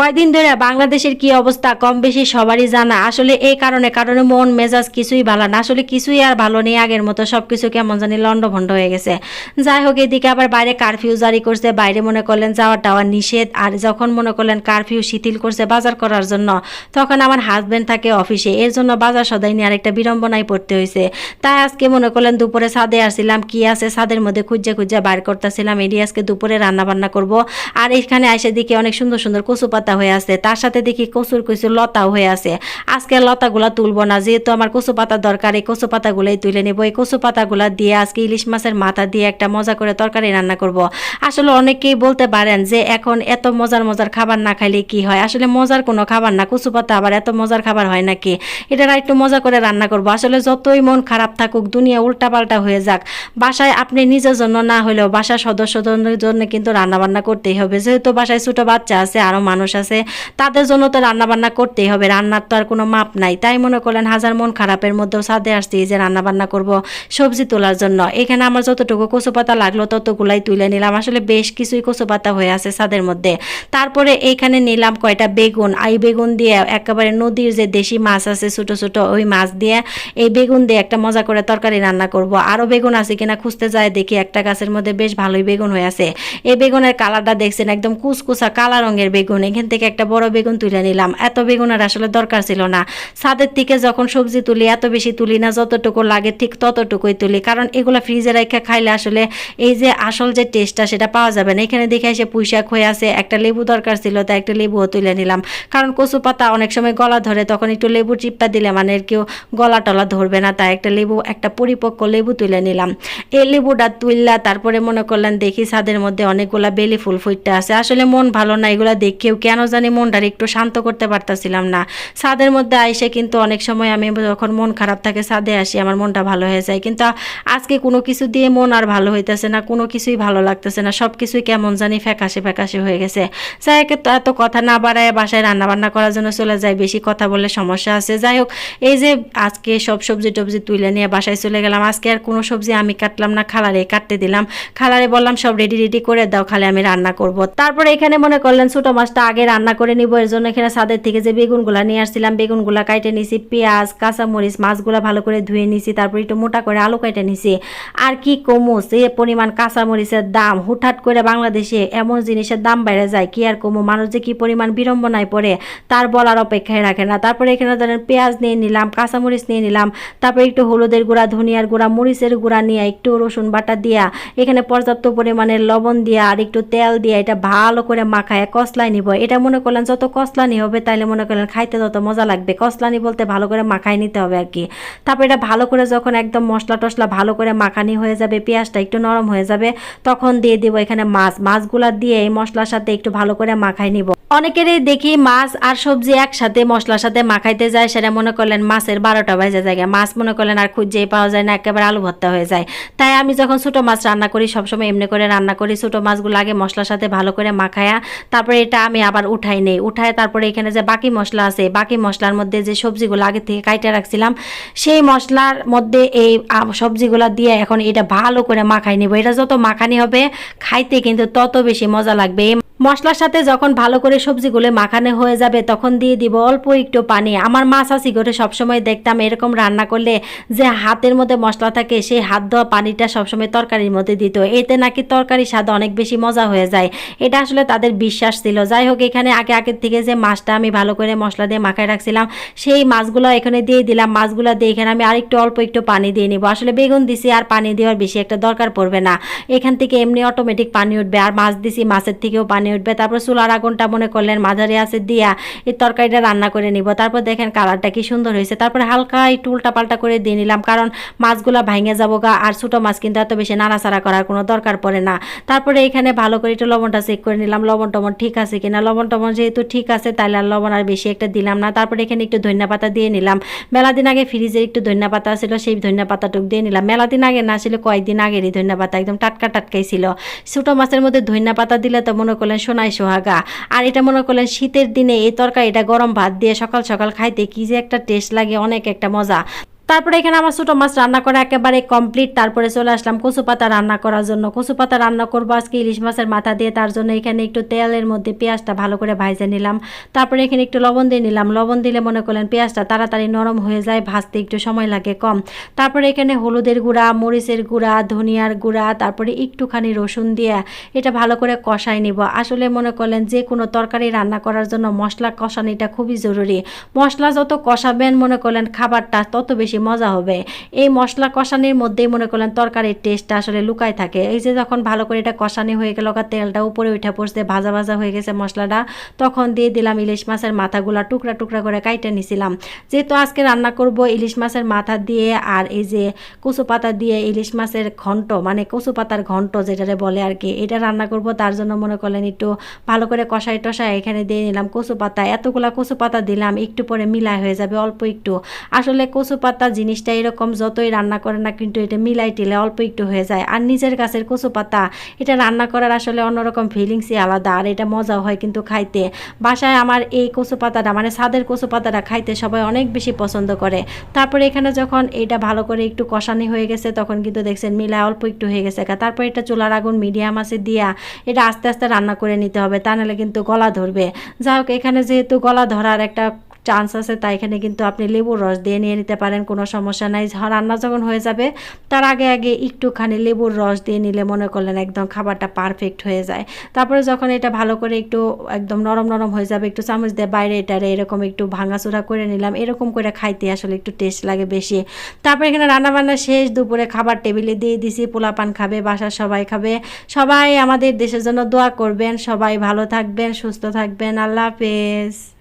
কয়দিন ধরে বাংলাদেশের কি অবস্থা কম বেশি সবারই জানা। আসলে এই কারণে কারণে মন, মেজাজ কিছুই ভালো না। আসলে কিছুই আর ভালো নেই আগের মতো। সব কিছু কেমন জানি লন্ডভন্ড হয়ে গেছে। যাই হোক, এদিকে আবার বাইরে কারফিউ জারি করছে। বাইরে মনে করলেন যাওয়া টাওয়া নিষেধ। আর যখন মনে করলেন কারফিউ শিথিল করছে বাজার করার জন্য, তখন আমার হাজবেন্ড থাকে অফিসে এর জন্য বাজার সদাই নিয়ে আরেকটা বিড়ম্বনায় পড়তে হয়েছে। তাই আজকে মনে করলেন দুপুরে ছাদে আসছিলাম। কি আছে? ছাদের মধ্যে খুঁজে খুঁজে বাইর করতেছিলাম। এটি আজকে দুপুরে রান্না বান্না করব। আর এখানে এসে দেখি অনেক সুন্দর সুন্দর কচু পাতা হয়ে আছে, তার সাথে দেখি কচুর কচু লতাও হয়ে আছে। আজকে লতাগুলা তুলবো না, যেহেতু আমার কচু পাতা দরকার, এই কচু পাতাগুলাই তুলে নেব। এই কচু পাতাগুলা দিয়ে আজকে ইলিশ মাছের মাথা দিয়ে একটা মজা করে তরকারি রান্না করব। আসলে অনেকেই বলতে পারেন যে, এখন এত মজার মজার খাবার না খাইলে কি হয়? আসলে মজার কোনো খাবার না, কচু পাতা আবার এত মজার খাবার হয় নাকি? এটা একটু মজা করে রান্না করব। আসলে যতই মন খারাপ থাকুক, দুনিয়া উল্টাপাল্টা হয়ে যাক। বাসায় আপনি নিজের জন্য না হলেও বাসার সদস্যদের জন্য কিন্তু রান্না বান্না করতেই হবে। যেহেতু বাসায় ছোট বাচ্চা আছে আরও মানুষ আছে। তাদের জন্য তো রান্না বান্না করতেই হবে, রান্নার তো আর কোনো মাপ নাই। তাই মনে করলেন হাজার মন খারাপের মধ্যেও সাদে আসছি যে রান্না বান্না করব সবজি তোলার জন্য। এখানে আমার যতটুকু কচু পাতা লাগল ততগুলাই তুলে নিলাম। আসলে বেশ কিছুই কচু পাতা হয়ে আছে ছাদের মধ্যে। তারপরে এইখানে নিলাম কয়টা বেগুন। এই বেগুন দিয়ে একেবারে নদীর যে দেশি মাছ আছে, ছোট ছোট ওই মাছ দিয়ে এই বেগুন দিয়ে একটা মজা করে তরকারি রান্না করব। আরও বেগুন আছে কিনা খুঁজতে যায় দেখি, একটা গাছের মধ্যে বেশ ভালোই বেগুন হয়ে আছে। এই বেগুনের কালারটা দেখছেন একদম কুচকুচা কালা রঙের বেগুন। এখান থেকে একটা বড় বেগুন তুলে নিলাম। এত বেগুনের আসলে দরকার ছিল না। ছাদের থেকে যখন সবজি তুলি, এত বেশি তুলি না, যতটুকু লাগে ঠিক ততটুকুই তুলি। কারণ এগুলো ফ্রিজে রেখে খাইলে আসলে এই যে আসল যে টেস্টটা সেটা পাওয়া যাবে না। এখানে দেখে এসে পুঁইশাক হয়ে আছে, একটা লেবু দরকার ছিল, তাই একটা লেবুও তুলে নিলাম। কারণ কচু পাতা অনেক সময় গলা ধরে, তখন একটু লেবু চিপটা দিলে মানে কেউ গলা টলা ধরবে না, তাই একটা লেবু, একটা পরিপক্ক লেবু তুলে নিলাম। এই লেবুটা তুললা, তারপরে মনে করলেন, দেখি ছাদের মধ্যে অনেকগুলা বেলি ফুল ফুটতে আছে। আসলে মন ভালো না, এগুলা দেখেও কেন জানি মনটার একটু শান্ত করতে পারতাছিলাম না। ছাদের মধ্যে আইসে কিন্তু অনেক সময় আমি যখন মন খারাপ থাকে ছাদে আসি, আমার মনটা ভালো হয়ে যায়। কিন্তু আজকে কোনো কিছু দিয়ে মন আর ভালো হইতেছে না, কোনো কিছুই ভালো লাগতেছে না সব কিছুই কেমন জানি ফ্যাকাশে ফ্যাকাশে হয়ে গেছে। যাই হোক তো এত কথা না বাড়ায় বাসায় রান্না বান্না করার জন্য চলে যায় বেশি কথা বললে সমস্যা আছে। যাই হোক, এই যে আজকে সব সবজি টবজি তুলে নিয়ে বাসায় চলে গেলাম। আজকে আর কোনো সবজি আমি কাটলাম না, খালারে কাটতে দিলাম। খালারে বললাম, সব রেডি রেডি করে দাও, খালে আমি রান্না করব। তারপরে এখানে মনে করলেন ছোট মাছটা আগে রান্না করে নিব, এর জন্য এখানে ছাদের থেকে যে বেগুনগুলা নিয়ে আসছিলাম, বেগুনগুলা কাইটে নিছি, পেঁয়াজ, কাঁচামরিচ, মাছগুলা ভালো করে ধুয়ে নিছি, তারপর একটু মোটা করে আলু কাইটে নিছি। আর কি কমু সে পরিমাণ কাঁচামরিচের দাম, হুটহাট করে বাংলাদেশে এমন জিনিসের দাম বেড়ে যায়, কি আর কমু, মানুষ যে কি পরিমাণ বিড়ম্বনায় পড়ে, তার বলার অপেক্ষায় রাখে না। তারপরে এখানে ধরেন পেঁয়াজ নিয়ে নিলাম, কাঁচামরিচ নিয়ে নিলাম, তারপরে একটু হলুদের গুঁড়া, ধনিয়ার গুঁড়া, মরিচের গুঁড়া নিয়ে একটু রসুন বাটা দিয়া, এখানে পর্যাপ্ত পরিমাণের লবণ দিয়া, আর একটু তেল দিয়া, এটা ভালো করে মাখায় কসলায় নিব। এটা মনে করলেন যত কসলানি হবে তাইলে মনে করলেন খাইতে তত মজা লাগবে। কসলানি বলতে ভালো করে মাখায় নিতে হবে আর কি। তারপর এটা ভালো করে যখন একদম মশলা টশলা ভালো করে মাখানি হয়ে যাবে, পেঁয়াজটা একটু নরম হয়ে যাবে, তখন দিয়ে দিব এখানে মাছ। মাছগুলা দিয়ে এই মশলার সাথে একটু ভালো করে মাখাই নিব। অনেকেরই দেখি মাছ আর সবজি একসাথে মশলার সাথে মাখাইতে যায়, সেটা মনে করলেন মাছের বারোটা বাজে যায় মাছ মনে করলেন আর খুঁজেই পাওয়া যায় না, একেবারে আলু ভর্তা হয়ে যায়। তাই আমি যখন ছোটো মাছ রান্না করি, সবসময় এমনি করে রান্না করি। ছোটো মাছগুলো আগে মশলার সাথে ভালো করে মাখায়া, তারপরে এটা আমি আবার উঠাই নেই। উঠায় তারপরে এখানে যে বাকি মশলা আছে, বাকি মশলার মধ্যে যে সবজিগুলো আগে থেকে কাইটা রাখছিলাম, সেই মশলার মধ্যে এই সবজিগুলো দিয়ে এখন এটা ভালো করে মাখাই নিব। এটা যত মাখানি হবে, খাইতে কিন্তু তত বেশি মজা লাগবে। মশলার সাথে যখন ভালো করে সবজিগুলো মাখানো হয়ে যাবে, তখন দিয়ে দিব অল্প একটু পানি। আমার মাছ আসি করে সবসময় দেখতাম এরকম রান্না করলে যে হাতের মধ্যে মশলা থাকে, সেই হাত ধোয়া পানিটা সবসময় তরকারির মধ্যে দিত। এতে নাকি তরকারির স্বাদ অনেক বেশি মজা হয়ে যায়। এটা আসলে তাদের বিশ্বাস ছিল। যাই হোক, এখানে আগে আগের থেকে যে মাছটা আমি ভালো করে মশলা দিয়ে মাখায় রাখছিলাম, সেই মাছগুলো এখানে দিয়ে দিলাম। মাছগুলো দিয়ে এখানে আমি আরেকটু অল্প একটু পানি দিয়ে নিব। আসলে বেগুন দিছি, আর পানি দেওয়ার বেশি একটা দরকার পড়বে না। এখান থেকে এমনি অটোমেটিক পানি উঠবে। আর মাছ দিছি, মাছের থেকেও পানি উঠবে। তারপর চুলার আগুনটা মনে করলেন মাঝারি আছে দিয়া এই তরকারিটা রান্না করে নিব। তারপর দেখেন কালারটা কি সুন্দর হয়েছে। তারপরে হালকা একটু উল্টা পাল্টা করে দিয়ে নিলাম কারণ মাছগুলা ভাঙে যাব গা আর ছোটো মাছ কিন্তু এত বেশি নাড়াচাড়া করার কোনো দরকার পড়ে না। তারপরে এখানে ভালো করে একটু লবণটা চেক করে নিলাম। লবণ টবণ ঠিক আছে কিনা? লবণ টবণ যেহেতু ঠিক আছে, তাহলে আর লবণ আর বেশি একটা দিলাম না। তারপরে এখানে একটু ধনিয়া পাতা দিয়ে নিলাম। মেলা দিন আগে ফ্রিজে একটু ধনিয়া পাতা ছিল, সেই ধনিয়া পাতাটুক দিয়ে নিলাম। মেলা দিন আগে না ছিল কয়েকদিন আগেরই ধনিয়া পাতা একদম টাটকা টাটকাই ছিল। ছোটো মাছের মধ্যে ধনিয়া পাতা দিলে তো মনে করলেন সোনাই সোহাগা। আর এটা মনে করলেন শীতের দিনে এই তরকারিটা গরম ভাত দিয়ে সকাল সকাল খাইতে কি যে একটা টেস্ট লাগে, অনেক একটা মজা। তারপরে এখানে আমার ছোটো মাছ রান্না করা একেবারে কমপ্লিট তারপরে চলে আসলাম কচু পাতা রান্না করার জন্য। কচু পাতা রান্না করব আজকে ইলিশ মাছের মাথা দিয়ে, তার জন্য এখানে একটু তেলের মধ্যে পেঁয়াজটা ভালো করে ভাজে নিলাম। তারপরে এখানে একটু লবণ দিয়ে নিলাম। লবণ দিলে মনে করলেন পেঁয়াজটা তাড়াতাড়ি নরম হয়ে যায়, ভাজতে একটু সময় লাগে কম। তারপরে এখানে হলুদের গুঁড়া, মরিচের গুঁড়া, ধনিয়ার গুঁড়া, তারপরে একটুখানি রসুন দিয়ে এটা ভালো করে কষাই নিব। আসলে মনে করলেন যে কোনো তরকারি রান্না করার জন্য মশলা কষানিটা খুবই জরুরি। মশলা যত কষাবেন মনে করলেন খাবারটা তত বেশি মজা হবে। এই মশলা কষানির মধ্যেই মনে করলেন তরকারির টেস্টটা আসলে লুকায় থাকে। এই যে যখন ভালো করে এটা কষানি হয়ে গেল তেলটা উপরে উঠে পড়ছে, ভাজা ভাজা হয়ে গেছে মশলাটা, তখন দিয়ে দিলাম ইলিশ মাছের মাথাগুলা টুকরা টুকরা করে কাইটে নিছিলাম। যেহেতু আজকে রান্না করব ইলিশ মাছের মাথা দিয়ে, আর এই যে কচু পাতা দিয়ে ইলিশ মাছের ঘন্ট মানে কচু পাতার ঘন্ট যেটারে বলে আর কি, এটা রান্না করব, তার জন্য মনে করলেন একটু ভালো করে কষাই টষাই এখানে দিয়ে নিলাম কচু পাতা। এতগুলা কচু পাতা দিলাম, একটু পরে মিলাই হয়ে যাবে, অল্প একটু। আসলে কচু পাতা জিনিসটা এরকম যতই রান্না করে না, কিন্তু এটা মিলাই টিলে অল্প একটু হয়ে যায়। আর নিজের গাছের কচু পাতা, এটা রান্না করার আসলে অন্যরকম ফিলিংসই আলাদা। আর এটা মজাও হয় কিন্তু খাইতে। বাসায় আমার এই কচু পাতাটা মানে সাদের কচু পাতাটা খাইতে সবাই অনেক বেশি পছন্দ করে। তারপরে এখানে যখন এটা ভালো করে একটু কষানি হয়ে গেছে, তখন কিন্তু দেখছেন মিলা অল্প একটু হয়ে গেছে তারপর এটা চুলার আগুন মিডিয়াম আছে দিয়া এটা আস্তে আস্তে রান্না করে নিতে হবে, তা নাহলে কিন্তু গলা ধরবে। যাই হোক, এখানে যেহেতু গলা ধরার একটা চান্স আছে তাই এখানে কিন্তু আপনি লেবুর রস দিয়ে নিয়ে নিতে পারেন, কোনো সমস্যা নাই। রান্না যখন হয়ে যাবে, তার আগে আগে একটুখানি লেবুর রস দিয়ে নিলে মনে করলেন একদম খাবারটা পারফেক্ট হয়ে যায়। তারপরে যখন এটা ভালো করে একটু একদম নরম নরম হয়ে যাবে, একটু চামচ দিয়ে বাইরে এটারে এরকম একটু ভাঙাচোরা করে নিলাম, এরকম করে খাইতে আসলে একটু টেস্ট লাগে বেশি। তারপরে এখানে রান্না বান্না শেষ, দুপুরে খাবার টেবিলে দিয়ে দিছি, পোলাপান খাবে, বাসার সবাই খাবে। সবাই আমাদের দেশের জন্য দোয়া করবেন, সবাই ভালো থাকবেন, সুস্থ থাকবেন, আল্লাহ হাফেজ।